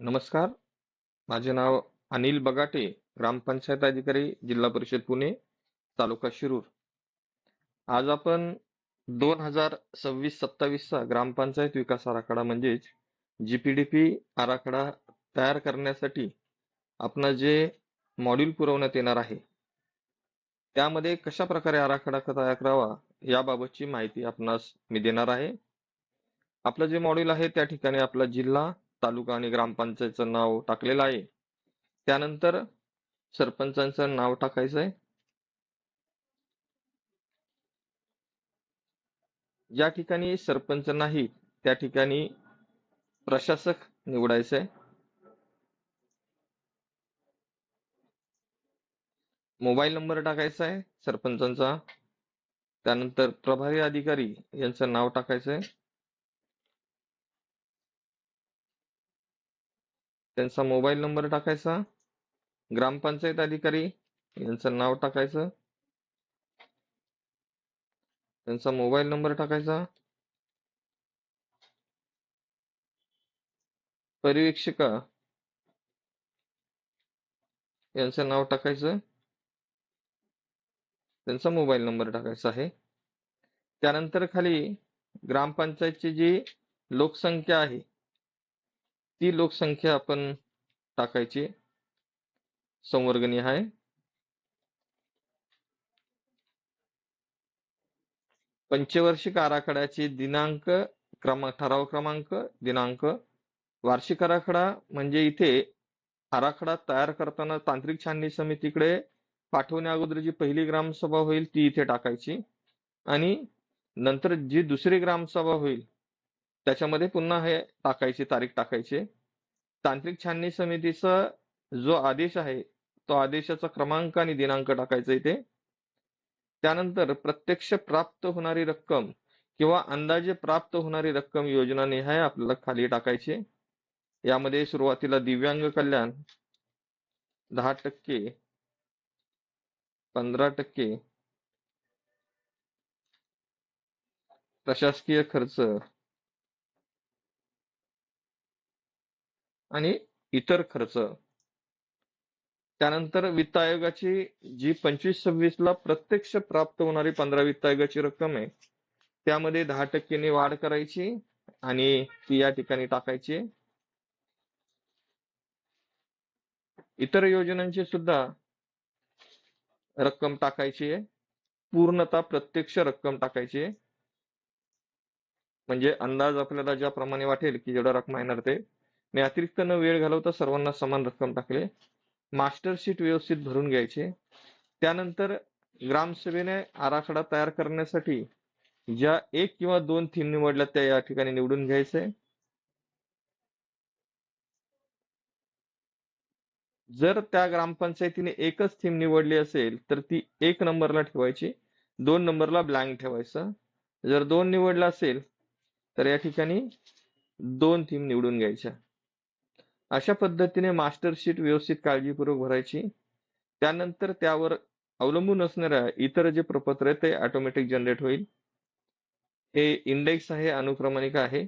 नमस्कार. माझे नाव अनिल बगाटे ग्रामपंचायत अधिकारी जिल्हा परिषद पुणे तालुका शिरूर. आज आपण दोन हजार सव्वीस सत्तावीसचा ग्रामपंचायत विकास आराखडा म्हणजेच जीपीडीपी आराखडा तयार करण्यासाठी आपण जे मॉड्यूल पुरवण्यात येणार आहे त्यामध्ये कशा प्रकारे आराखडा तयार करावा याबाबतची माहिती आपणास मी देणार आहे. आपलं जे मॉड्यूल आहे त्या ठिकाणी आपला जिल्हा तालुका आणि ग्रामपंचायतचं नाव टाकलेलं आहे. त्यानंतर सरपंचांचं नाव टाकायचं आहे. ज्या ठिकाणी सरपंच नाही त्या ठिकाणी प्रशासक निवडायचं आहे. मोबाईल नंबर टाकायचा आहे सरपंचांचा. त्यानंतर प्रभारी अधिकारी यांचं नाव टाकायचं आहे. त्यांचा मोबाईल नंबर टाकायचा. ग्रामपंचायत अधिकारी यांचं नाव टाकायचं. त्यांचा मोबाईल नंबर टाकायचा. परिवीक्षिका यांचं नाव टाकायचं. त्यांचा मोबाईल नंबर टाकायचा आहे. त्यानंतर खाली ग्रामपंचायतची जी लोकसंख्या आहे ती लोकसंख्या आपण टाकायची. संवर्गणी आहे. पंचवार्षिक आराखड्याचे दिनांक क्रमांक ठराव क्रमांक दिनांक. वार्षिक आराखडा म्हणजे इथे आराखडा तयार करताना तांत्रिक छाननी समितीकडे पाठवण्या अगोदर जी पहिली ग्रामसभा होईल ती इथे टाकायची. आणि नंतर जी दुसरी ग्रामसभा होईल त्याच्यामध्ये पुन्हा हे टाकायची तारीख टाकायची. तांत्रिक छाननी समितीचा जो आदेश आहे तो आदेशाचा क्रमांक आणि दिनांक टाकायचा इथे. त्यानंतर प्रत्यक्ष प्राप्त होणारी रक्कम किंवा अंदाजे प्राप्त होणारी रक्कम योजना निहाय आपल्याला खाली टाकायची. यामध्ये सुरुवातीला दिव्यांग कल्याण दहा टक्के पंधरा टक्के प्रशासकीय खर्च आणि इतर खर्च. त्यानंतर वित्त आयोगाची जी पंचवीस सव्वीस ला प्रत्यक्ष प्राप्त होणारी पंधरा वित्त आयोगाची रक्कम आहे त्यामध्ये दहा टक्क्यांनी वाढ करायची आणि ती या ठिकाणी टाकायची. इतर योजनांची सुद्धा रक्कम टाकायची आहे. पूर्णतः प्रत्यक्ष रक्कम टाकायची आहे. म्हणजे अंदाज आपल्याला ज्याप्रमाणे वाटेल की जेवढा रक्कम येणार ते. मी अतिरिक्त न वेळ घालवता सर्वांना समान रक्कम टाकले. मास्टर शीट व्यवस्थित भरून घ्यायचे. त्यानंतर ग्रामसभेने आराखडा तयार करण्यासाठी ज्या एक किंवा दोन थीम निवडल्या त्या या ठिकाणी निवडून घ्यायचे. जर त्या ग्रामपंचायतीने एकच थीम निवडली असेल तर ती एक नंबरला ठेवायची. दोन नंबरला ब्लँक ठेवायचं. जर दोन निवडला असेल तर या ठिकाणी दोन थीम निवडून घ्यायच्या. अशा पद्धतीने मास्टर शीट व्यवस्थित काळजीपूर्वक भरायची. त्यानंतर त्यावर अवलंबून असणाऱ्या इतर जे प्रपत्र आहे ते ऑटोमॅटिक जनरेट होईल. हे इंडेक्स आहे अनुक्रमणिका आहे.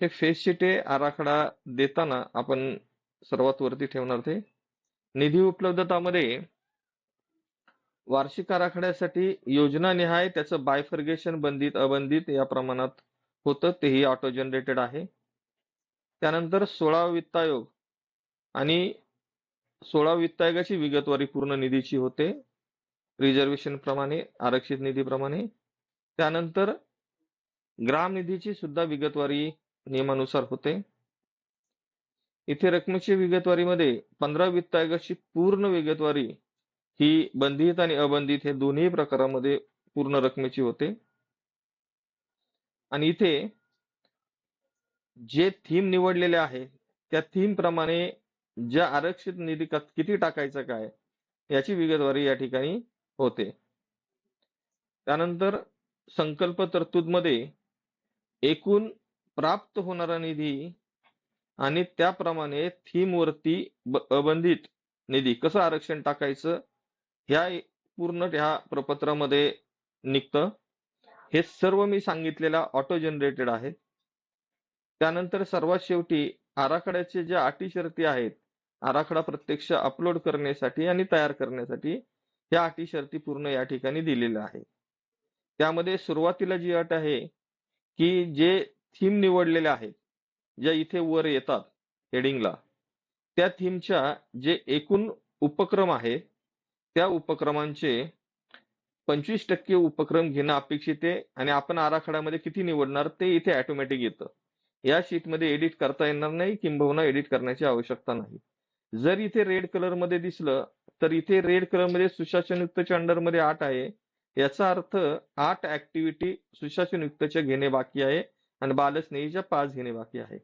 हे फेस शीट आहे आराखडा देताना आपण सर्वात वरती ठेवणार ते. निधी उपलब्धतामध्ये वार्षिक आराखड्यासाठी योजना निहाय त्याचं बायफर्गेशन बंदित अबंदित या प्रमाणात होतं तेही ऑटो जनरेटेड आहे. त्यानंतर सोळा वित्त आयोग आणि सोळा वित्त आयोगाची विगतवारी पूर्ण निधीची होते. रिझर्वेशन प्रमाणे आरक्षित निधीप्रमाणे त्यानंतर ग्राम निधीची सुद्धा विगतवारी नियमानुसार होते. इथे रकमेची विगतवारीमध्ये पंधरा वित्त आयोगाची पूर्ण विगतवारी ही बंधित आणि अबंधित हे दोन्ही प्रकारामध्ये पूर्ण रकमेची होते. आणि इथे जे थीम निवडलेले आहे त्या थीम प्रमाणे ज्या आरक्षित निधी किती टाकायचं काय याची विगतवारी या ठिकाणी होते. त्यानंतर संकल्प तरतूदमध्ये एकूण प्राप्त होणारा निधी आणि त्याप्रमाणे थीमवरती अबंधित निधी कसं आरक्षण टाकायचं ह्या पूर्ण ह्या प्रपत्रामध्ये निघतं. हे सर्व मी सांगितलेला ऑटो जनरेटेड आहेत. त्यानंतर सर्वात शेवटी आराखड्याचे ज्या अटी शर्ती आहेत आराखडा प्रत्यक्ष अपलोड करण्यासाठी आणि तयार करण्यासाठी ह्या अटी शर्ती पूर्ण या ठिकाणी दिलेल्या आहे त्यामध्ये सुरुवातीला जी अट आहे की जे थीम निवडलेले आहेत ज्या इथे वर येतात हेडिंगला त्या थीमच्या जे एकूण उपक्रम आहे त्या उपक्रमांचे पंचवीस टक्के उपक्रम घेणं अपेक्षित आहे आणि आपण आराखड्यामध्ये किती निवडणार ते इथे ऑटोमॅटिक येतं. या शीटमध्ये एडिट करता येणार नाही किंबहुना एडिट करण्याची आवश्यकता नाही. जर इथे रेड कलरमध्ये दिसलं तर इथे रेड कलरमध्ये सुशासन युक्तच्या अंडरमध्ये आठ आहे. याचा अर्थ आठ ऍक्टिव्हिटी सुशासन युक्तच्या घेणे बाकी आहे आणि बालस्नेहीच्या पाच घेणे बाकी आहे.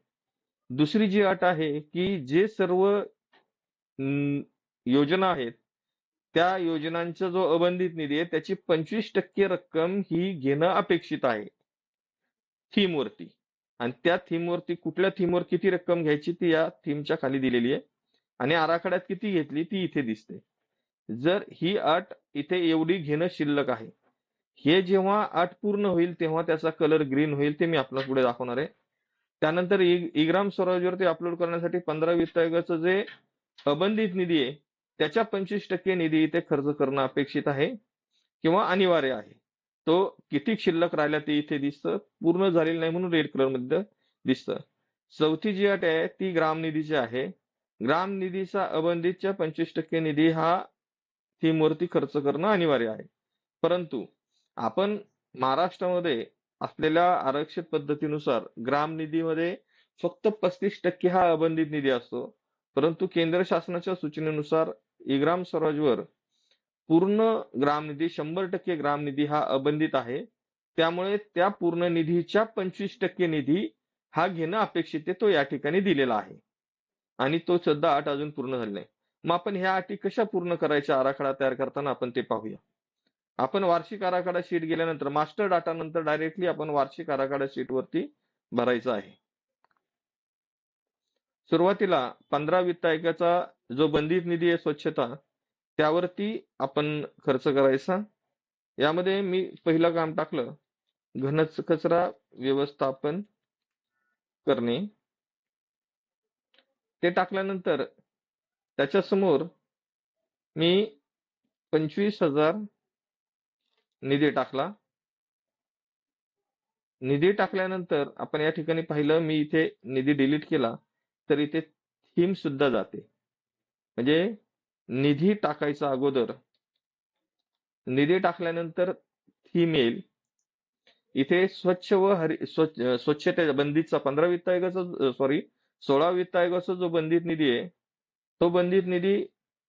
दुसरी जी अट आहे की जे सर्व योजना आहेत त्या योजनांचा जो अबंधित निधी आहे त्याची पंचवीस टक्के रक्कम ही घेणं अपेक्षित आहे. थीम वरती आणि त्या थीम वरती कुठल्या थीमवर किती रक्कम घ्यायची ती या थीमच्या खाली दिलेली आहे. आणि आराखड्यात किती घेतली ती इथे दिसते. जर ही अट इथे एवढी घेणं शिल्लक आहे. हे जेव्हा अट पूर्ण होईल तेव्हा त्याचा कलर ग्रीन होईल ते मी आपल्या पुढे दाखवणार आहे. त्यानंतर इग्राम ईग्राम स्वराज्यवरती अपलोड करण्यासाठी पंधरा वित्त जे अबंधित निधी आहे त्याच्या पंचवीस टक्के निधी इथे खर्च करणं अपेक्षित आहे किंवा अनिवार्य आहे. तो किती शिल्लक राहिला ते इथे दिसतं. पूर्ण झालेलं नाही म्हणून रेड कलरमध्ये दिसतं. चौथी जी अट आहे ती ग्राम निधीची आहे. ग्राम निधीचा अबंधितच्या पंचवीस टक्के निधी हा थीम खर्च करणं अनिवार्य आहे. परंतु आपण महाराष्ट्रामध्ये असलेल्या आरक्षित पद्धतीनुसार ग्राम निधीमध्ये फक्त पस्तीस टक्के हा अबंधित निधी असतो. परंतु केंद्र शासनाच्या सूचनेनुसार इग्राम स्वराजवर पूर्ण ग्रामनिधी शंभर टक्के ग्रामनिधी हा अबंधित आहे. त्यामुळे त्या पूर्ण निधीच्या पंचवीस टक्के निधी हा घेणं अपेक्षित आहे तो या ठिकाणी दिलेला आहे. आणि तो सुद्धा अट अजून पूर्ण झाली नाही. मग आपण ह्या अटी कशा पूर्ण करायच्या? आराखडा तयार करताना आपण ते पाहूया. आपण वार्षिक आराखडा शीट गेल्यानंतर मास्टर डाटा नंतर डायरेक्टली आपण वार्षिक आराखडा शीट वरती भरायचा आहे. सुरुवातीला पंधरा वित्त आयोगाचा जो बंधित निधी आहे स्वच्छता त्यावरती आपण खर्च करायचा. यामध्ये मी पहिलं काम टाकलं. घन कचरा व्यवस्थापन करणे. ते टाकल्यानंतर त्याच्यासमोर मी पंचवीस हजार निधी टाकला. निधी टाकल्यानंतर आपण या ठिकाणी पाहिलं मी इथे निधी डिलीट केला तर इथे थीम सुद्धा जाते. म्हणजे निधी टाकायचा अगोदर. निधी टाकल्यानंतर थीम येईल इथे स्वच्छ व हरि स्वच्छ स्वच्छते बंदीचा पंधरा वित्त आयोगाचा सॉरी सोळा वित्त आयोगाचा जो बंधित निधी आहे तो बंधित निधी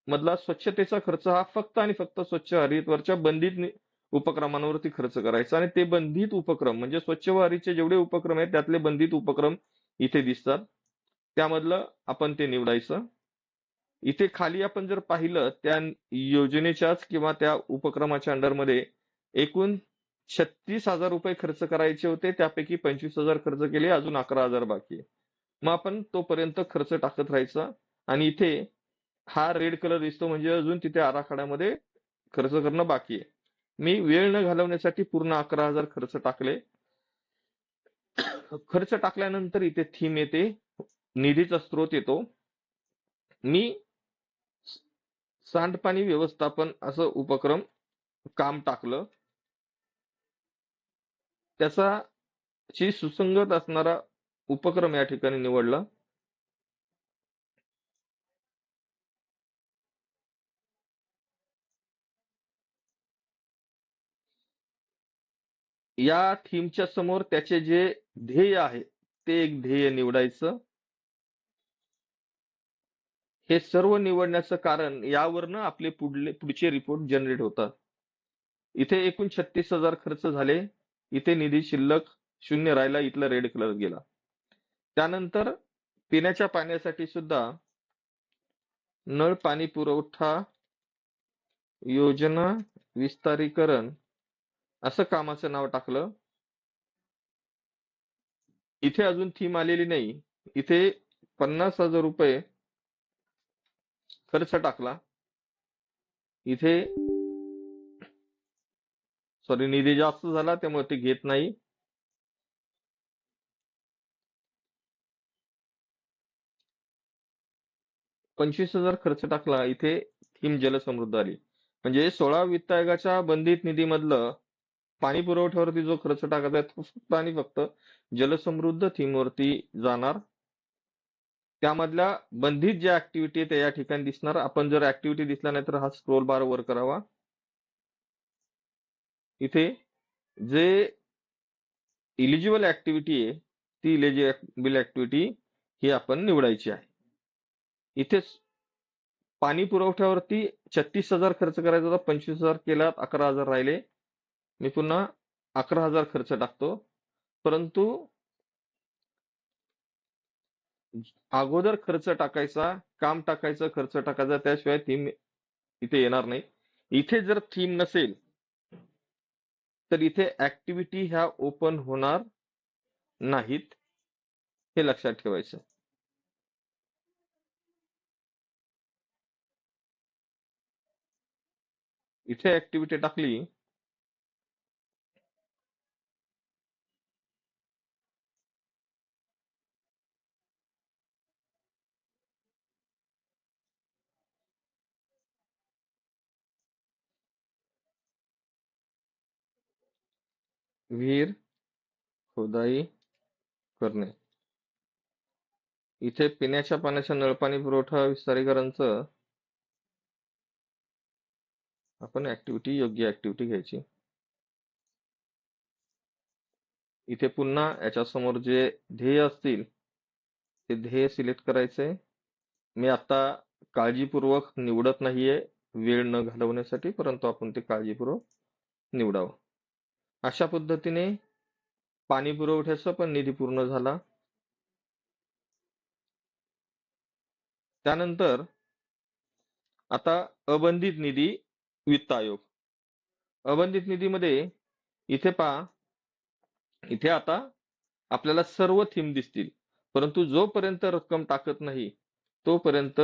मधला स्वच्छतेचा खर्च हा फक्त आणि फक्त स्वच्छ हरितवरच्या बंधित उपक्रमांवरती खर्च करायचा आणि ते बंधित उपक्रम म्हणजे स्वच्छ व हरितचे जेवढे उपक्रम आहेत त्यातले बंधित उपक्रम इथे दिसतात. त्यामधलं आपण ते निवडायचं. इथे खाली आपण जर पाहिलं त्या योजनेच्याच किंवा त्या उपक्रमाच्या अंडरमध्ये एकूण छत्तीस हजार रुपये खर्च करायचे होते. त्यापैकी पंचवीस हजार खर्च केले. अजून अकरा हजार बाकी आहे. मग आपण तोपर्यंत खर्च टाकत राहायचा. आणि इथे हा रेड कलर दिसतो म्हणजे अजून तिथे आराखड्यामध्ये खर्च करणं बाकी आहे. मी वेळ न घालवण्यासाठी पूर्ण अकरा हजार खर्च टाकले. खर्च टाकल्यानंतर इथे थीम येते. निधीचा स्रोत येतो. मी सांडपाणी व्यवस्थापन असं उपक्रम काम टाकलं. त्याचा शी सुसंगत असणारा उपक्रम या ठिकाणी निवडला. या थीमच्या समोर त्याचे जे ध्येय आहे ते एक ध्येय निवडायचं. हे सर्व निवडण्याचं कारण यावरनं आपले पुढले पुढचे रिपोर्ट जनरेट होतात. इथे एकूण छत्तीस हजार खर्च झाले. इथे निधी शिल्लक शून्य राहिला इथला रेड कलर गेला. त्यानंतर पिण्याच्या पाण्यासाठी सुद्धा नळ पाणी पुरवठा योजना विस्तारीकरण असं कामाचं नाव टाकलं. इथे अजून थीम आलेली नाही. इथे पन्नास हजार रुपये खर्च टाकला. इथे सॉरी निधी जास्त झाला त्यामुळे ते घेत नाही. पंचवीस हजार खर्च टाकला इथे थीम जलसमृद्ध आली म्हणजे सोळा वित्त आयोगाच्या बंधित निधीमधलं पाणी पुरवठ्यावरती जो खर्च टाकायचा आहे तो फक्त आणि फक्त जलसमृद्ध थीमवरती जाणार. त्यामधल्या बंधित ज्या ऍक्टिव्हिटी आहे त्या या ठिकाणी दिसणार. आपण जर ऍक्टिव्हिटी दिसला नाही तर हा स्क्रोल बार वर करावा. इथे जे इलिजिबल ऍक्टिव्हिटी आहे ती इलिजिबल ऍक्टिव्हिटी ही आपण निवडायची आहे. इथे पाणी पुरवठ्यावरती छत्तीस हजार खर्च करायचा होता. पंचवीस हजार केला अकरा हजार राहिले. मी पुन्हा अकरा हजार खर्च टाकतो. परंतु अगोदर खर्च टाकायचा काम टाकायचं खर्च टाकायचा त्याशिवाय थीम इथे येणार नाही. इथे जर थीम नसेल तर इथे ऍक्टिव्हिटी ह्या ओपन होणार नाहीत हे लक्षात ठेवायचं. इथे ऍक्टिव्हिटी टाकली विहीर खोदाई करणे. इथे पिण्याच्या पाण्याच्या नळपाणी पुरवठा विस्तारीकरणचं आपण ऍक्टिव्हिटी योग्य ऍक्टिव्हिटी घ्यायची. इथे पुन्हा याच्या समोर जे ध्येय असतील ते ध्येय सिलेक्ट करायचे. मी आता काळजीपूर्वक निवडत नाहीये वेळ न घालवण्यासाठी परंतु आपण ते काळजीपूर्वक निवडावं. अशा पद्धतीने पाणी पुरवठ्याचा पण निधी पूर्ण झाला. त्यानंतर आता अबंधित निधी वित्त आयोग. अबंधित निधीमध्ये इथे पहा इथे आता आपल्याला सर्व थीम दिसतील. परंतु जोपर्यंत रक्कम टाकत नाही तोपर्यंत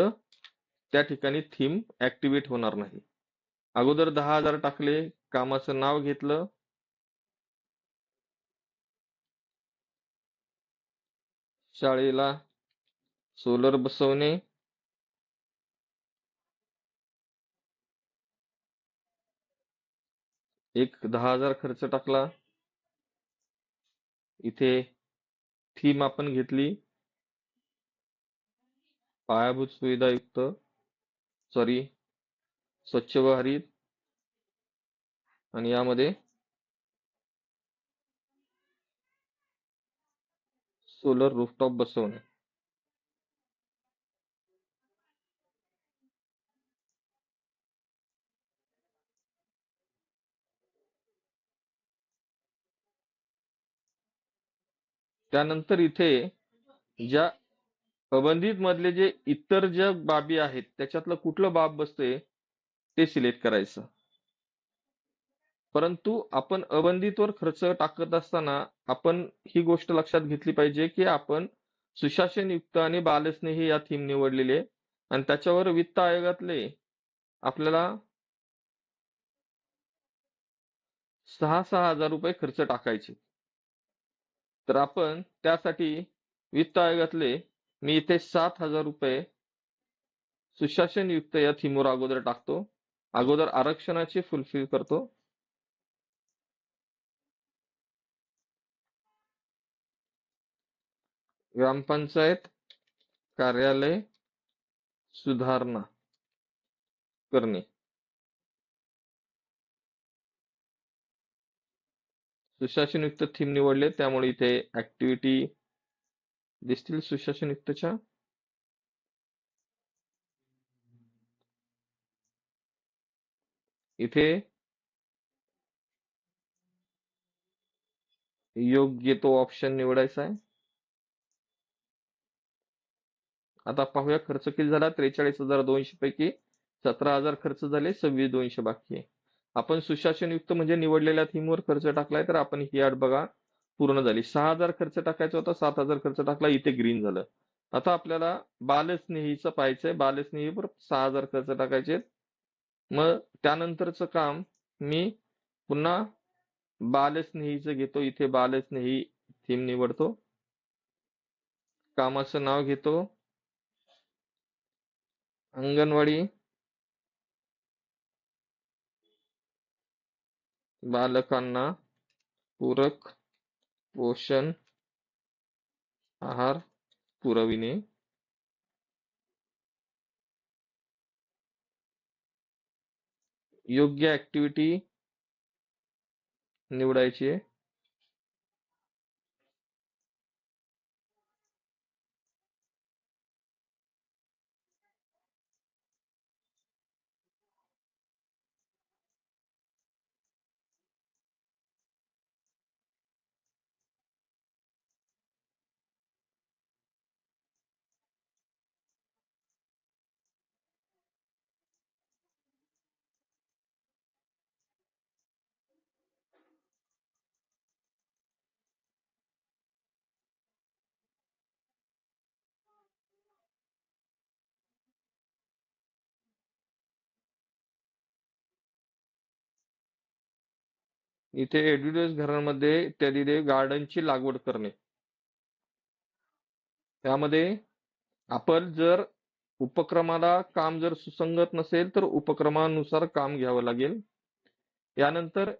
त्या ठिकाणी थीम ऍक्टिव्हेट होणार नाही. अगोदर दहा हजार टाकले कामाचं नाव घेतलं शाळेला सोलर बसवणे. एक दहा हजार खर्च टाकला. इथे थीम आपण घेतली. पायाभूत सुविधा युक्त. सॉरी स्वच्छ व हरित. आणि यामध्ये सोलर रूफटॉप बसवणे. त्यानंतर इथे ज्या अबंधित मधले जे इतर ज्या बाबी आहेत त्याच्यातलं कुठलं बाब बसते ते सिलेक्ट करायचं. परंतु आपण अबंधितवर खर्च टाकत असताना आपण ही गोष्ट लक्षात घेतली पाहिजे की आपण सुशासन युक्त आणि बालस्नेही या थीम निवडलेली आहे आणि त्याच्यावर वित्त आयोगातले आपल्याला सहा सहा हजार रुपये खर्च टाकायचे. तर आपण त्यासाठी वित्त आयोगातले मी इथे सात हजार रुपये सुशासन युक्त या थीमवर अगोदर टाकतो. अगोदर आरक्षणाची फुलफिल करतो. ग्रामपंचायत कार्यालय सुधारणा करणे. सुशासनयुक्त थीम निवडले त्यामुळे इथे ऍक्टिव्हिटी दिसतील सुशासनयुक्तच्या. इथे योग्य तो ऑप्शन निवडायचा आहे. आता पाहूया खर्च किती झाला? त्रेचाळीस हजार दोनशे पैकी सतरा हजार खर्च झाले सव्वीस दोनशे बाकी आहे. आपण सुशासनयुक्त म्हणजे निवडलेल्या थीमवर खर्च टाकलाय तर आपण ही आठ बघा पूर्ण झाली. सहा हजार खर्च टाकायचा होता सात हजार खर्च टाकला इथे ग्रीन झालं. आता आपल्याला बालस्नेहीचं पाहायचंय. बालस्नेहीवर सहा हजार खर्च टाकायचे. मग त्यानंतरचं काम मी पुन्हा बालस्नेहीचं घेतो. इथे बालस्नेही थीम निवडतो. कामाचं नाव घेतो. अंगणवाडी बालकांना पूरक पोषण आहार पुरविणे. योग्य ऍक्टिव्हिटी निवडायची. इथे एडव्हर्टाइज घरांमध्ये इत्यादी गार्डनची लागवड करणे. त्यामध्ये आपण जर उपक्रमाला काम जर सुसंगत नसेल तर उपक्रमानुसार काम घ्यावं लागेल. यानंतर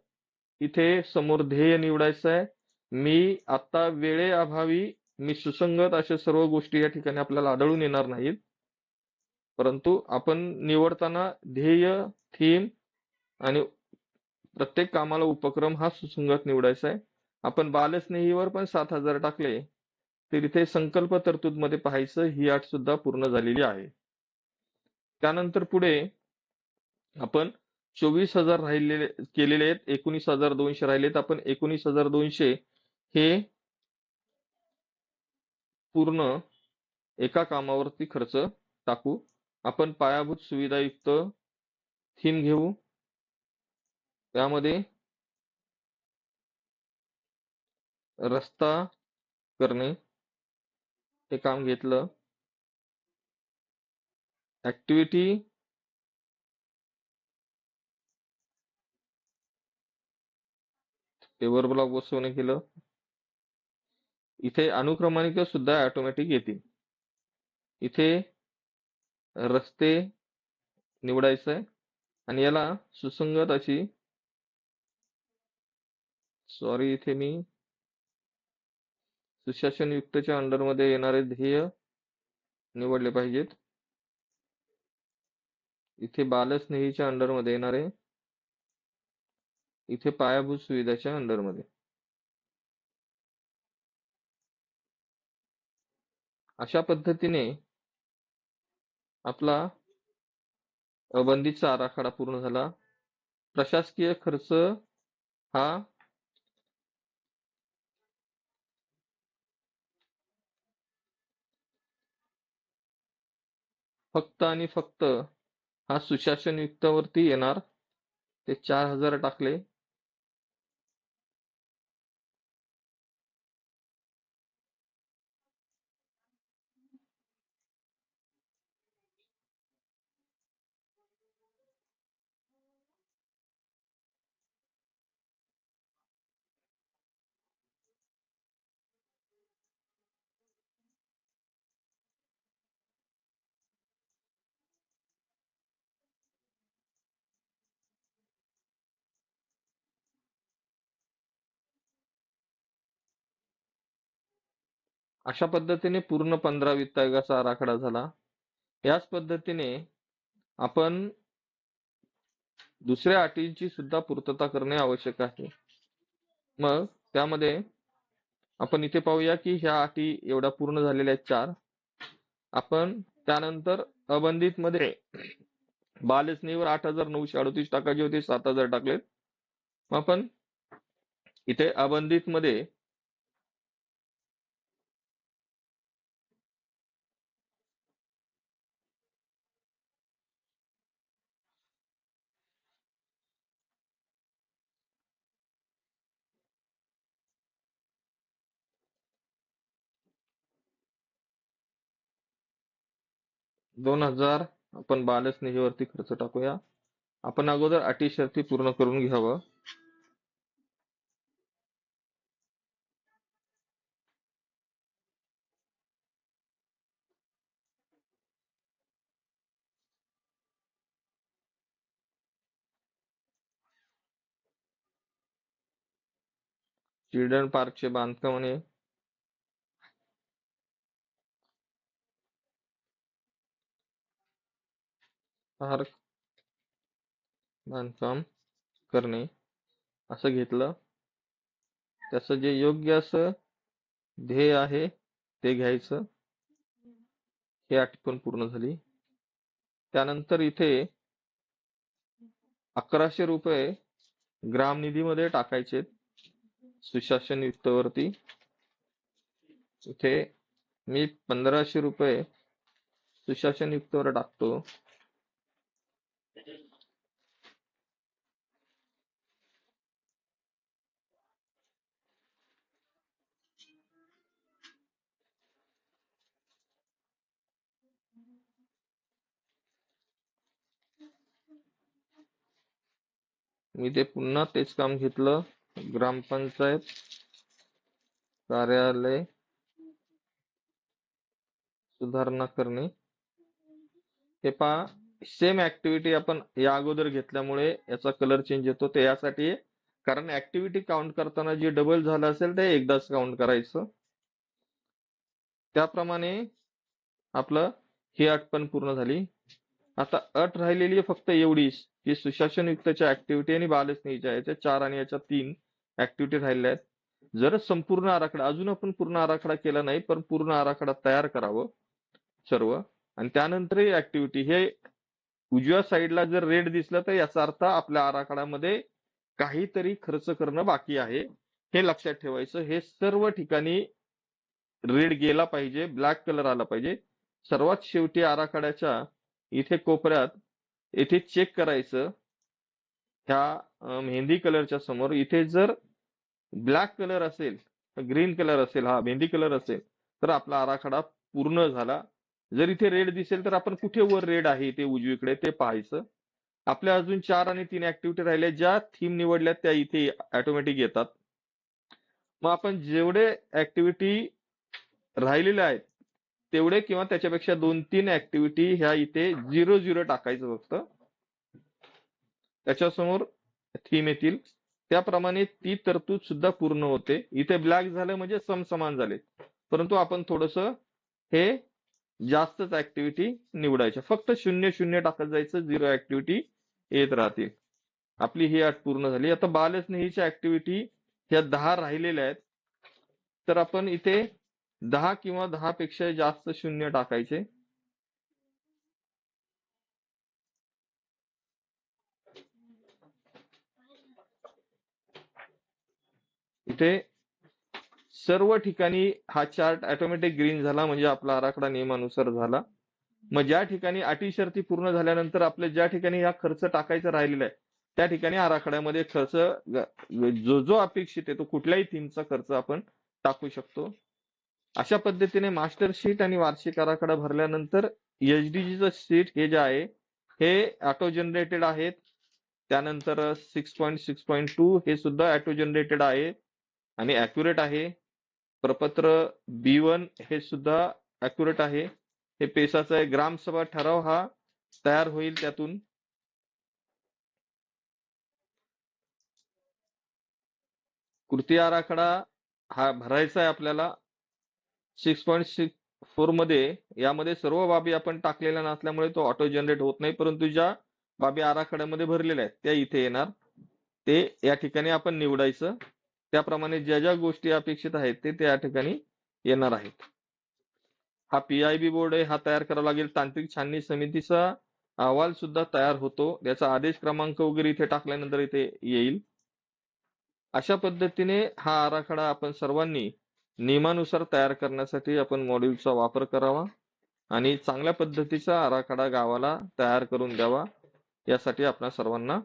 इथे समोर ध्येय निवडायचं आहे. मी आता वेळेअभावी मी सुसंगत अशा सर्व गोष्टी या ठिकाणी आपल्याला आढळून येणार नाहीत. परंतु आपण निवडताना ध्येय थीम आणि प्रत्येक कामाला उपक्रम हा सुसंगत निवडायचा आहे. आपण बालस्नेहीवर पण सात हजार टाकले तर इथे संकल्प तरतूदमध्ये पाहायचं ही आठ सुद्धा पूर्ण झालेली आहे. त्यानंतर पुढे आपण चोवीस हजार राहिलेले केलेले आहेत एकोणीस हजार दोनशे राहिलेत आपण एकोणीस हजार दोनशे हे पूर्ण एका कामावरती खर्च टाकू. आपण पायाभूत सुविधायुक्त थीम घेऊ. त्यामध्ये रस्ता करणे हे काम घेतलं. ऍक्टिव्हिटी पेवर ब्लॉक बसवणे केलं. इथे अनुक्रमानिक सुद्धा ऑटोमॅटिक येतील. इथे रस्ते निवडायचं आहे आणि याला सुसंगत अशी सॉरी इथे मी सुशासन युक्तच्या अंडरमध्ये येणारे ध्येय निवडले पाहिजेत. इथे बालस्नेहीच्या अंडरमध्ये येणारे इथे पायाभूत सुविधाच्या अंडरमध्ये. अशा पद्धतीने आपला बंदीचा आराखडा पूर्ण झाला. प्रशासकीय खर्च हा फक्त आणि फक्त हा सुशासन युक्तावरती येणार. ते चार हजार टाकले. अशा पद्धतीने पूर्ण पंधरा वित्त आयोगाचा आराखडा झाला. याच पद्धतीने आपण दुसऱ्या अटींची सुद्धा पूर्तता करणे आवश्यक आहे. मग त्यामध्ये आपण इथे पाहूया की ह्या अटी एवढ्या पूर्ण झालेल्या आहेत चार. आपण त्यानंतर अबंधित मध्ये बालेसनीवर आठ हजार नऊशे अडतीस टाकायचे होते सात हजार टाकलेत. आपण इथे अबंधित मध्ये दोन हजार आपण बालस निधीवरती खर्च टाकूया. आपण अगोदर अटी शर्ती पूर्ण करून घ्यावं. चिल्ड्रन पार्कचे बांधकाम आणि आहार बांधकाम करणे असं घेतलं. त्याचं जे योग्य असं ध्येय आहे ते घ्यायचं. हे अट पण पूर्ण झाली. त्यानंतर इथे अकराशे रुपये ग्राम निधीमध्ये टाकायचे सुशासन युक्तवरती इथे मी पंधराशे रुपये सुशासन युक्तवर टाकतो. मी ते पुन्हा तेच काम घेतलं. ग्रामपंचायत कार्यालय सुधारणा करणे. हे पहा सेम ऍक्टिव्हिटी आपण या अगोदर घेतल्यामुळे याचा कलर चेंज येतो. ते यासाठी कारण ऍक्टिव्हिटी काउंट करताना जे डबल झालं असेल ते एकदाच काउंट करायचं. त्याप्रमाणे आपलं ही अट पण पूर्ण झाली. आता अट राहिलेली फक्त एवढीच की सुशासन युक्तच्या ऍक्टिव्हिटी आणि बालस्नेहीच्या याच्या चार आणि याच्या तीन ऍक्टिव्हिटी राहिल्या आहेत. जर संपूर्ण आराखडा अजून आपण पूर्ण आराखडा केला नाही पण पूर्ण आराखडा तयार करावं सर्व. आणि त्यानंतर ऍक्टिव्हिटी हे उजव्या साईडला जर रेड दिसलं तर याचा अर्थ आपल्या आराखड्यामध्ये काहीतरी खर्च करणं बाकी आहे. हे लक्षात ठेवायचं. हे सर्व ठिकाणी रेड गेला पाहिजे ब्लॅक कलर आला पाहिजे. सर्वात शेवटी आराखड्याच्या इथे कोपऱ्यात इथे चेक करायचं. ह्या मेहंदी कलरच्या समोर इथे जर ब्लॅक कलर असेल ग्रीन कलर असेल हा मेहंदी कलर असेल तर आपला आराखडा पूर्ण झाला. जर इथे रेड दिसेल तर आपण कुठे वर रेड आहे ते उजवीकडे ते पाहायचं. आपल्या अजून चार आणि तीन ऍक्टिव्हिटी राहिल्या ज्या थीम निवडल्या त्या इथे ऑटोमॅटिक येतात. मग आपण जेवढे ऍक्टिव्हिटी राहिलेल्या आहेत तेवढे किंवा त्याच्यापेक्षा दोन तीन ऍक्टिव्हिटी ह्या इथे झिरो झिरो टाकायचं फक्त. त्याच्यासमोर थीम येतील. त्याप्रमाणे ती तरतूद सुद्धा पूर्ण होते. इथे ब्लॅक झालं म्हणजे समसमान झाले. परंतु आपण थोडस हे जास्तच ऍक्टिव्हिटी निवडायच्या फक्त शून्य शून्य टाकत जायचं झिरो ऍक्टिव्हिटी येत राहतील आपली ही अट पूर्ण झाली. आता बालस्नेहीच्या ऍक्टिव्हिटी ह्या दहा राहिलेल्या आहेत. तर आपण इथे दहा किंवा दहा पेक्षा जास्त शून्य टाकायचे. इथे सर्व ठिकाणी हा चार्ट ऑटोमॅटिक ग्रीन झाला म्हणजे आपला आराखडा नियमानुसार झाला. मग ज्या ठिकाणी अटी शर्ती पूर्ण झाल्यानंतर आपल्या ज्या ठिकाणी हा खर्च टाकायचा राहिलेला आहे त्या ठिकाणी आराखड्यामध्ये खर्च जो जो अपेक्षित आहे तो कुठल्याही थीमचा खर्च आपण टाकू शकतो. अशा पद्धतीने मास्टर शीट आणि वार्षिक आराखडा भरल्यानंतर एचडीजीचं शीट हे जे आहे हे ऑटो जनरेटेड आहेत. त्यानंतर six point six point two हे सुद्धा ऑटो जनरेटेड आहे आणि अॅक्युरेट आहे. प्रपत्र बी वन हे सुद्धा अॅक्युरेट आहे. हे पेशाचा आहे ग्रामसभा ठराव हा तयार होईल त्यातून. कृती आराखडा हा भरायचा आहे आपल्याला. सिक्स पॉईंट सिक्स फोरमध्ये यामध्ये सर्व बाबी आपण टाकलेल्या नसल्यामुळे तो ऑटो जनरेट होत नाही परंतु ज्या बाबी आराखड्यामध्ये भरलेल्या आहेत त्या इथे येणार. ते या ठिकाणी आपण निवडायचं. त्याप्रमाणे ज्या ज्या गोष्टी अपेक्षित आहेत ते त्या ठिकाणी येणार आहेत. हा पीआयबी बोर्ड आहे हा तयार करावा लागेल. तांत्रिक छाननी समितीचा अहवाल सुद्धा तयार होतो. त्याचा आदेश क्रमांक वगैरे इथे टाकल्यानंतर इथे येईल. अशा पद्धतीने हा आराखडा आपण सर्वांनी नियमानुसार तयार करण्यासाठी आपण मॉड्यूलचा वापर करावा आणि चांगल्या पद्धतीचा आराखडा गावाला तयार करून द्यावा. यासाठी आपल्या सर्वांना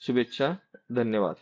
शुभेच्छा धन्यवाद.